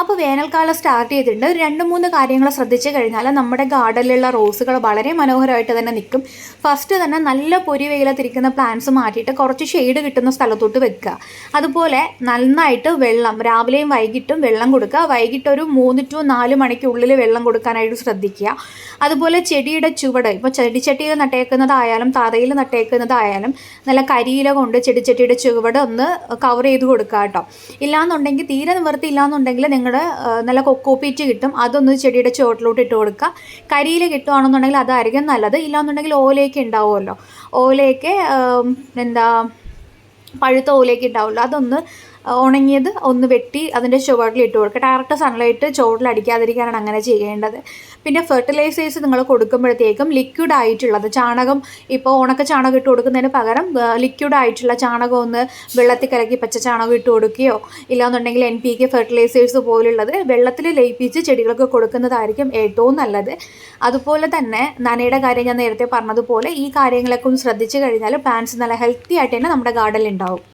അപ്പോൾ വേനൽക്കാലം സ്റ്റാർട്ട് ചെയ്തിട്ടുണ്ട്. രണ്ട് മൂന്ന് കാര്യങ്ങൾ ശ്രദ്ധിച്ചു കഴിഞ്ഞാൽ നമ്മുടെ ഗാർഡനിലുള്ള റോസുകൾ വളരെ മനോഹരമായിട്ട് തന്നെ നിൽക്കും. ഫസ്റ്റ് തന്നെ നല്ല പൊരി വെയിലത്തിരിക്കുന്ന പ്ലാന്റ്സ് മാറ്റിയിട്ട് കുറച്ച് ഷെയ്ഡ് കിട്ടുന്ന സ്ഥലത്തോട്ട് വെക്കുക. അതുപോലെ നന്നായിട്ട് വെള്ളം രാവിലെയും വൈകിട്ടും വെള്ളം കൊടുക്കുക. വൈകിട്ട് ഒരു മൂന്ന് ടു നാല് മണിക്കുള്ളിൽ വെള്ളം കൊടുക്കാനായിട്ട് ശ്രദ്ധിക്കുക. അതുപോലെ ചെടിയുടെ ചുവട് ഇപ്പോൾ ചെടിച്ചട്ടിയിൽ നട്ടേക്കുന്നതായാലും തറയിൽ നട്ടേക്കുന്നതായാലും നല്ല കരിയില കൊണ്ട് ചെടിച്ചട്ടിയുടെ ചുവട് ഒന്ന് കവർ ചെയ്ത് കൊടുക്കുക കേട്ടോ. ഇല്ലാന്നുണ്ടെങ്കിൽ തീരെ നിവർത്തി ഇല്ലാന്നുണ്ടെങ്കിൽ നിങ്ങളുടെ നല്ല കൊക്കോപ്പീറ്റ് കിട്ടും. അതൊന്ന് ചെടിയുടെ ചുവട്ടിലോട്ട് ഇട്ട് കൊടുക്കുക. കരിയിൽ കിട്ടുകയാണെന്നുണ്ടെങ്കിൽ അതായിരിക്കും നല്ലത്. ഇല്ലാന്നുണ്ടെങ്കിൽ ഓലയൊക്കെ ഉണ്ടാവുമല്ലോ. ഓലയൊക്കെ എന്താ പഴുത്ത ഓലയൊക്കെ ഉണ്ടാവുമല്ലോ. അതൊന്ന് ഉണങ്ങിയത് ഒന്ന് വെട്ടി അതിന്റെ ചുവട്ടിൽ ഇട്ട് കൊടുക്കുക. ഡയറക്റ്റ് സൺലൈറ്റ് ചുവട്ടിൽ അടിക്കാതിരിക്കാനാണ് അങ്ങനെ ചെയ്യേണ്ടത്. പിന്നെ ഫെർട്ടിലൈസേഴ്സ് നിങ്ങൾ കൊടുക്കുമ്പോഴത്തേക്കും ലിക്വിഡ് ആയിട്ടുള്ളത് ചാണകം ഇപ്പോൾ ഉണക്ക ചാണകം ഇട്ട് കൊടുക്കുന്നതിന് പകരം ലിക്വിഡ് ആയിട്ടുള്ള ചാണകം ഒന്ന് വെള്ളത്തിൽ കലക്കി പച്ച ചാണകം ഇട്ട് കൊടുക്കുകയോ ഇല്ലാന്നുണ്ടെങ്കിൽ എൻ പി കെ ഫെർട്ടിലൈസേഴ്സ് പോലുള്ളത് വെള്ളത്തിൽ ലയിപ്പിച്ച് ചെടികൾക്ക് കൊടുക്കുന്നതായിരിക്കും ഏറ്റവും നല്ലത്. അതുപോലെ തന്നെ നനയുടെ കാര്യം ഞാൻ നേരത്തെ പറഞ്ഞതുപോലെ ഈ കാര്യങ്ങളൊക്കെ ഒന്ന് ശ്രദ്ധിച്ചു കഴിഞ്ഞാൽ പ്ലാന്റ്സ് നല്ല ഹെൽത്തി ആയിട്ട് തന്നെ നമ്മുടെ ഗാർഡനിൽ ഉണ്ടാവും.